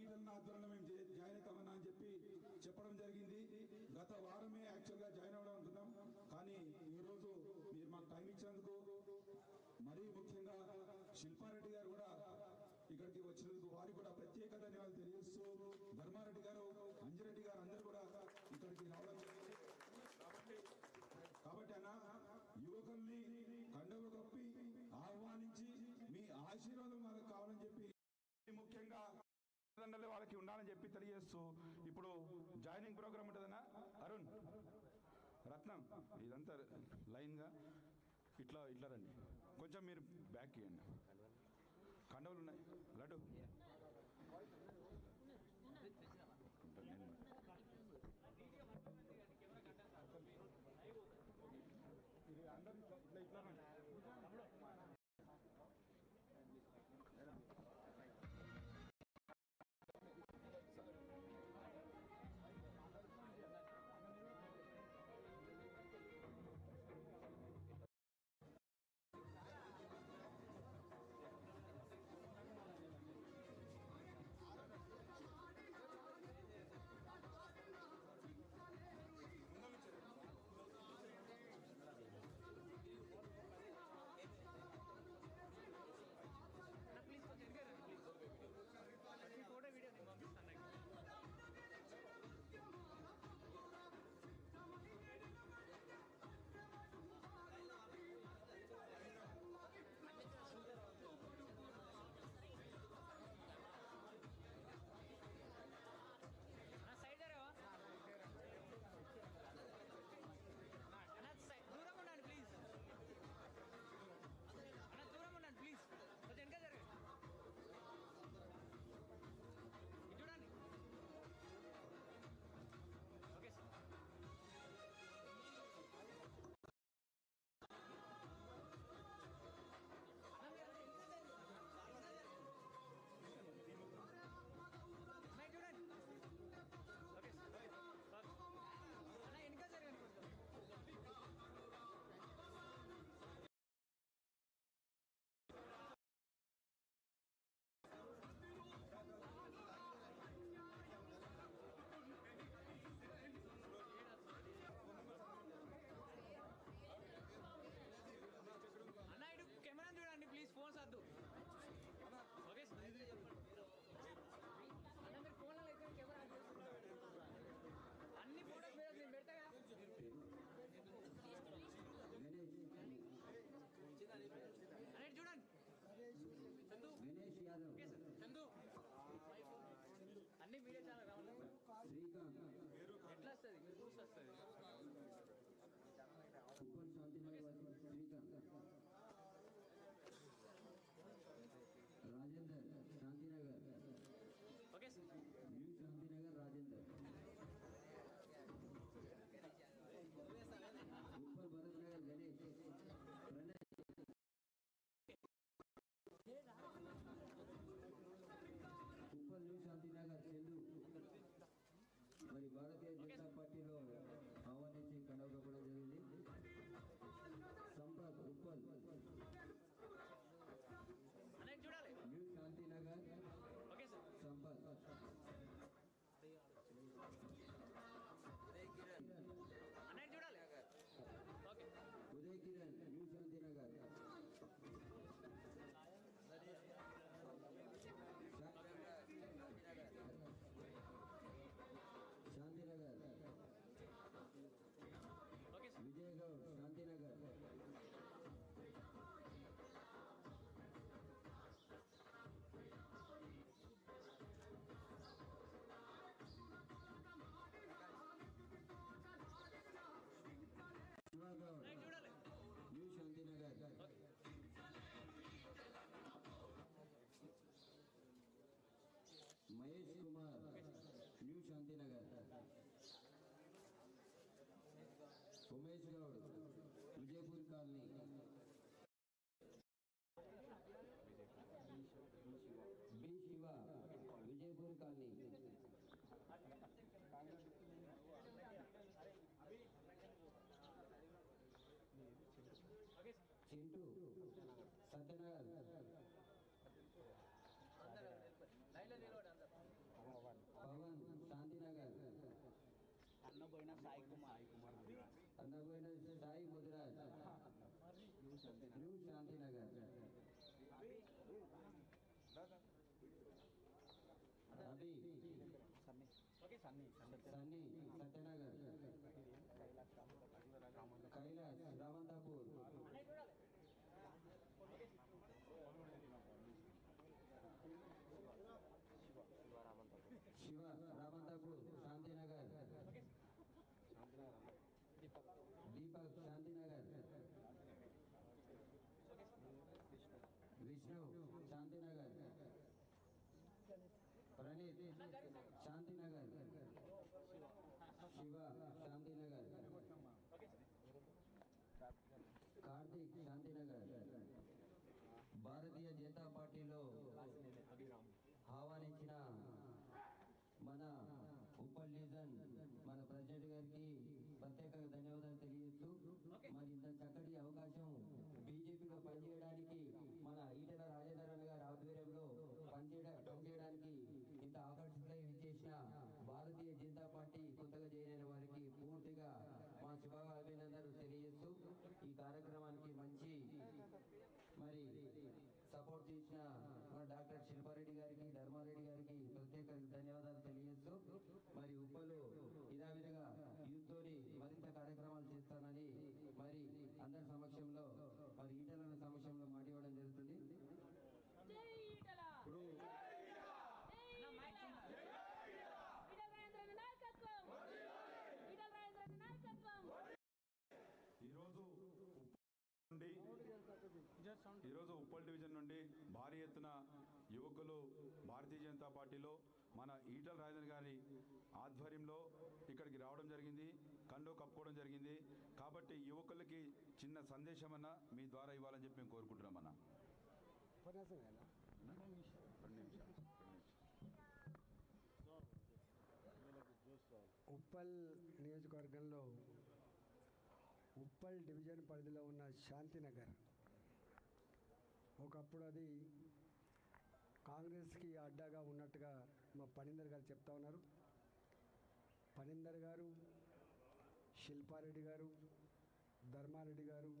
ఈటల ఆధ్వర్యంలో మేము జాయిన్ అవుతామన్నా అని చెప్పి చెప్పడం జరిగింది. గత వారమే యాక్చువల్గా జాయిన్ అవ్వడం అనుకున్నాం. కానీ ఈరోజు మీరు మాకు టైం ఇచ్చినందుకు మరీ ముఖ్యంగా శిల్పారెడ్డి గారు కూడా ఇక్కడికి వచ్చినందుకు వారికి కూడా ప్రత్యేక ధన్యవాదాలు తెలియజేస్తూ ధర్మారెడ్డి గారు అంజిరెడ్డి గారు అందరూ కూడా ఇక్కడికి రావడం కాబట్టి అన్న యువకుల్ని కండవ కప్పి ఆహ్వానించి మీ ఆశీర్వాదం వాళ్ళకి కావాలని చెప్పి ముఖ్యంగా తల్లిదండ్రులు వాళ్ళకి ఉండాలని చెప్పి తెలియజేస్తూ ఇప్పుడు జాయినింగ్ ప్రోగ్రామ్ ఉంటుందన్నా? అరుణ్ రత్నం ఇదంతా లైన్గా ఇట్లా ఇట్లా రండి. కొంచెం మీరు బ్యాక్ ఇవ్వండి కండవలు ఉన్నాయి. Laddu. Okay. Umesh Goud Vijaypur colony. B Shiva Vijaypur colony. Chintu Satyanagar Pavan Shantinagar. అన్న పోయిన సాయి కుమార్. નગર ડાઈ ગુજરાત ન્યૂ શાંતિનગર રવિ સની સની విష్ణు శాంతినగర్. ప్రణీత్ శాంతినగర్. శివ శాంతినగర్. కార్తీక్ శాంతినగర్. భారతీయ జనతా పార్టీలో ఆహ్వానించిన మన ఉప్పల్ లీజన్ మన ప్రెసిడెంట్ గారికి ప్రత్యేకంగా ధన్యవాదాలు తెలియజేస్తూ మరి ఇంత చక్కటి అవకాశం బీజేపీలో పనిచేయడానికి మన ఈటెల రాజేంద్రన్ గారి ఆధ్వర్యంలో పనిచేయడా పనిచేయడానికి ఇంత ఆకర్షితులై విచ్చేసిన భారతీయ జనతా పార్టీ కొత్తగా చేరిన వారికి పూర్తిగా మా శుభాభినందనలు తెలియజేస్తూ ఈ కార్యక్రమానికి మంచి మరి సపోర్ట్ చేసిన మన డాక్టర్ శిల్పారెడ్డి గారికి ధర్మారెడ్డి గారికి ప్రత్యేక ధన్యవాదాలు తెలియజేస్తూ మరి ఉప్పలు ఇదే విధంగా యూత్ తోని మరింత కార్యక్రమాలు చేస్తానని మరి అందరి సమక్షంలో మరి ఈటల సమక్షంలో మాట ఇవ్వడం జరుగుతుంది జై ఈటల ఇప్పుడు జై ఈటల ఈటల రాజేంద్రన్ నాయకత్వం ఈటల రాజేంద్రన్ నాయకత్వం ఈరోజు ఉప్పల్ నుండి ఈరోజు ఉప్పల్ డివిజన్ నుండి భారీ ఎత్తున యువకులు భారతీయ జనతా పార్టీలో మన ఈటల రాజేంద్ర గారి ఆధ్వర్యంలో ఇక్కడికి రావడం జరిగింది కండో కప్పుకోవడం జరిగింది. కాబట్టి యువకులకి చిన్న సందేశం అన్న మీ ద్వారా ఇవ్వాలని చెప్పి మేము కోరుకుంటున్నాం అన్న. ఉప్పల్ నియోజకవర్గంలో ఉప్పల్ డివిజన్ పరిధిలో ఉన్న శాంతినగర్ ఒకప్పుడు అది కాంగ్రెస్కి అడ్డాగా ఉన్నట్టుగా మా పనిందర్ గారు చెప్తా ఉన్నారు. పనిందర్ గారు శిల్పారెడ్డి గారు ధర్మారెడ్డి గారు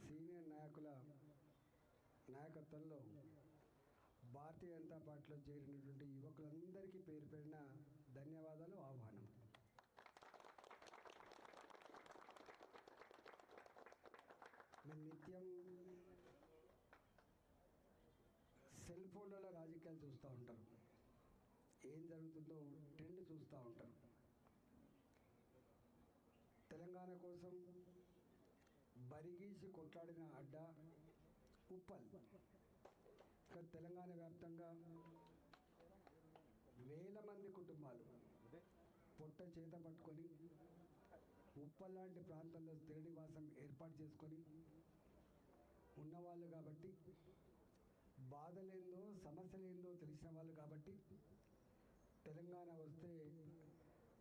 సీనియర్ నాయకుల నాయకత్వంలో భారతీయ జనతా పార్టీలో చేరినటువంటి యువకులందరికీ పేరు పేరిన ధన్యవాదాలు ఆహ్వానం. మేము నిత్యం సెల్ ఫోన్లలో రాజకీయాలు చూస్తూ ఉంటారు. ఏం జరుగుతుందో ట్రెండ్ చూస్తూ ఉంటారు. తెలంగాణ కోసం బరిగీసి కొట్లాడిన అడ్డ ఉప్పల్. ఇక్కడ తెలంగాణ వ్యాప్తంగా వేల మంది కుటుంబాలు పొట్ట చేత పట్టుకొని ఉప్పల్ లాంటి ప్రాంతంలో స్థిర ఏర్పాటు చేసుకొని ఉన్నవాళ్ళు కాబట్టి బాధలేందో సమస్యలేందో తెలిసిన వాళ్ళు కాబట్టి తెలంగాణ వస్తే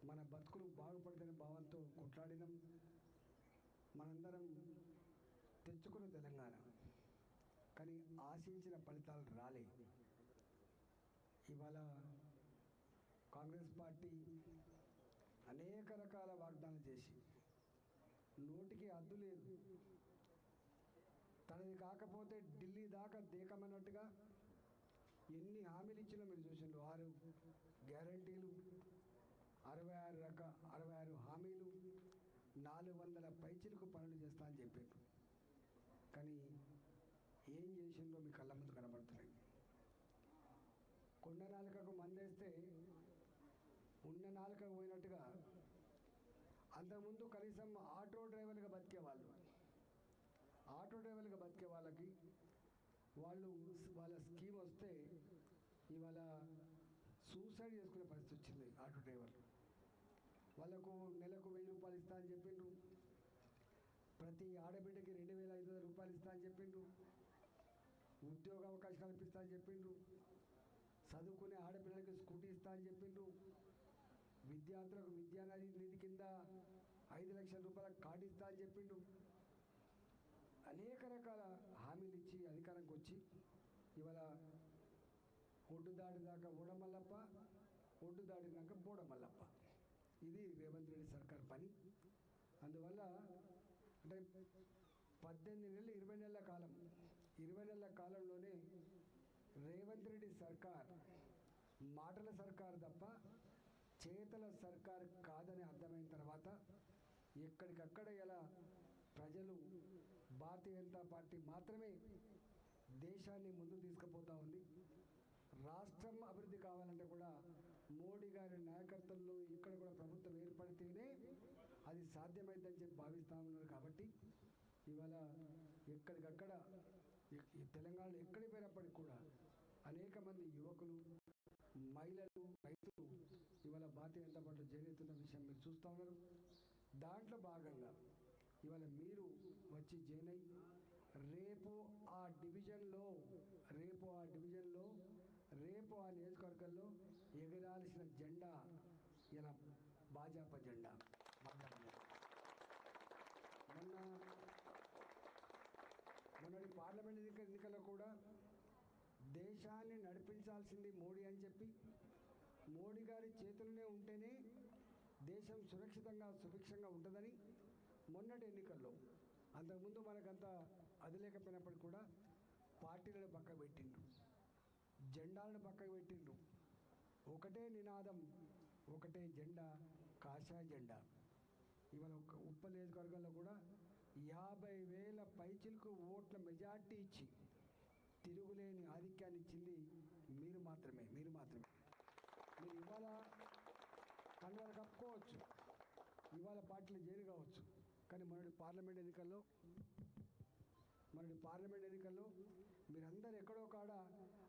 మన బతుకులు బాగుపడుతున్న భావంతో కొట్లాడినాం. మనందరం తెచ్చుకున్న తెలంగాణ. కానీ ఆశించిన ఫలితాలు రాలే. ఇవాళ కాంగ్రెస్ పార్టీ అనేక రకాల వాగ్దానాలు చేసి నోటికి అద్దు లేదు. తనది కాకపోతే ఢిల్లీ దాకా దేకమన్నట్టుగా ఎన్ని హామీలు ఇచ్చినా మీరు చూసిండ్రు. ఆరు గ్యారంటీలు అరవై ఆరు రక అరవై ఆరు హామీలు నాలుగు వందల పైచిలకు పనులు చేస్తా అని చెప్పారు కానీ ఏం చేసిందో మీ కళ్ళ ముందు కనబడుతున్నాయి కొండ నాలుకకు మందేస్తే ఉన్న నాలుకకు పోయినట్టుగా అంతకుముందు కనీసం ఆటో డ్రైవర్లుగా బతికేవాళ్ళు. ఆటో డ్రైవర్లుగా బతికే వాళ్ళకి వాళ్ళు వాళ్ళ స్కీమ్ వస్తే ఇవాళ సూసైడ్ చేసుకునే పరిస్థితి వచ్చింది ఆటో డ్రైవర్లు వాళ్ళకు నెలకు వెయ్యి రూపాయలు ఇస్తా అని చెప్పిండ్రు. ప్రతి ఆడబిడ్డకి రెండు వేల ఐదు వందల రూపాయలు ఇస్తా అని చెప్పిండ్రు. ఉద్యోగ అవకాశం కల్పిస్తా అని చెప్పిండ్రు. చదువుకునే ఆడపిల్లలకి స్కూటీ ఇస్తా అని చెప్పిండ్రు. విద్యార్థులకు విద్యానది నిధి కింద ఐదు లక్షల రూపాయల కార్డు ఇస్తా అని చెప్పిండు అనేక రకాల హామీలు ఇచ్చి అధికారంకి వచ్చి ఇవాళ ఒడ్డు దాటి దాకా ఓడమల్లప్ప ఒడ్డు దాటినాక బోడమల్లప్ప. ఇది రేవంత్ రెడ్డి సర్కార్ పని. అందువల్ల అంటే పద్దెనిమిది నెలలు ఇరవై నెలల కాలం. ఇరవై నెలల కాలంలోనే రేవంత్ రెడ్డి సర్కార్ మాటల సర్కార్ తప్ప చేతల సర్కార్ కాదని అర్థమైన తర్వాత ఎక్కడికక్కడ ఇలా ప్రజలు భారతీయ జనతా పార్టీ మాత్రమే దేశాన్ని ముందు తీసుకుపోతా ఉంది. రాష్ట్రం అభివృద్ధి కావాలంటే కూడా మోడీ గారి నాయకత్వంలో ఇక్కడ కూడా ప్రభుత్వం ఏర్పడితేనే అది సాధ్యమైందని చెప్పి భావిస్తూ ఉన్నారు కాబట్టి ఇవాళ ఎక్కడికక్కడ ఈ- తెలంగాణలో ఎక్కడికి పోయినప్పటికి కూడా అనేక మంది యువకులు మహిళలు రైతులు ఇవాళ భారతీయ జనతా పార్టీలో జాయిన్ విషయం మీరు చూస్తూ ఉన్నారు. దాంట్లో భాగంగా ఇవాళ మీరు వచ్చి జాయిన్ అయ్యి రేపు ఆ డివిజన్లో రేపు ఆ డివిజన్లో రేపు ఆ నియోజకవర్గంలో ఎగరాల్సిన జెండా ఇలా భాజపా జెండా భాజపా జెండా. మొన్న మొన్నటి పార్లమెంట్ ఎన్నిక ఎన్నికల్లో కూడా దేశాన్ని నడిపించాల్సింది మోడీ అని చెప్పి మోడీ గారి చేతుల్లోనే ఉంటేనే దేశం సురక్షితంగా సుభిక్షంగా ఉంటుందని మొన్నటి ఎన్నికల్లో అంతకుముందు మనకంతా అది లేకపోయినప్పటికీ కూడా పార్టీలను పక్కకు పెట్టిండ్రు. జెండాలను పక్కకు పెట్టిండ్రు. ఒకటే నినాదం ఒకటే జెండా కాషాయ జెండా. ఇవాళ ఒక ఉప్పల్ నియోజకవర్గంలో కూడా యాభై వేల పైచిలకు ఓట్ల మెజార్టీ ఇచ్చి తిరుగులేని ఆధిక్యాన్ని ఇచ్చింది మీరు మాత్రమే మీరు మాత్రమే. మీరు ఇవాళ కండువాలు కప్పుకోవచ్చు. ఇవాళ పార్టీలు జైలు కావచ్చు. కానీ మొన్నటి పార్లమెంట్ ఎన్నికల్లో మొన్నటి పార్లమెంట్ ఎన్నికల్లో మీరందరూ ఎక్కడో కాడ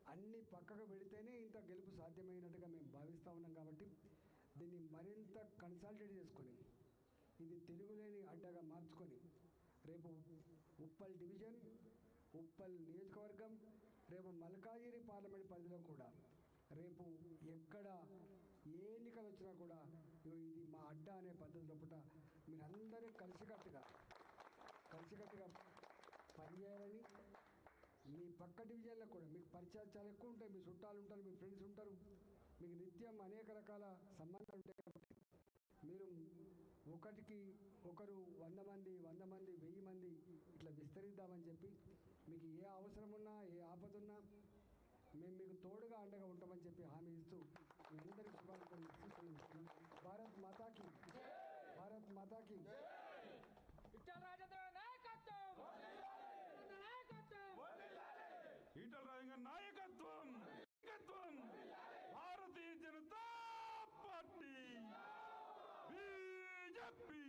అన్ని పక్కకు పెడితేనే ఇంత గెలుపు సాధ్యమైనట్టుగా మేము భావిస్తూ ఉన్నాం కాబట్టి దీన్ని మరింత కన్సల్టేట్ చేసుకొని ఇది తెలుగులేని అడ్డగా మార్చుకొని రేపు ఉప్పల్ డివిజన్ ఉప్పల్ నియోజకవర్గం రేపు మల్కాజిరి పార్లమెంట్ పరిధిలో కూడా రేపు ఎక్కడ ఏ ఎన్నికలు వచ్చినా కూడా ఇది మా అడ్డా అనే పద్ధతి లోపల మీరందరూ కలిసికట్టుగా కలిసికట్టుగా పనిచేయాలని మీ పక్క డివిజన్లో కూడా మీకు పరిచయాలు చాలా ఎక్కువ ఉంటాయి. మీ చుట్టాలు ఉంటారు మీ ఫ్రెండ్స్ ఉంటారు. మీకు నిత్యం అనేక రకాల సంబంధాలు ఉంటాయి కాబట్టి మీరు ఒకటికి ఒకరు వంద మంది వంద మంది వెయ్యి మంది ఇట్లా విస్తరిద్దామని చెప్పి మీకు ఏ అవసరం ఉన్నా ఏ ఆపద ఉన్నా మేము మీకు తోడుగా అండగా ఉంటామని చెప్పి హామీ ఇస్తూ మీ అందరికీ శుభాకాంక్షలు భారత్ మాతాకి మాతాకి ఇటల్ రాజేంద్ర నాయకత్వం నాయకత్వం ఇటల్ రాజేంద్ర నాయకత్వం నాయకత్వం భారతీయ జనతా పార్టీ బీజేపీ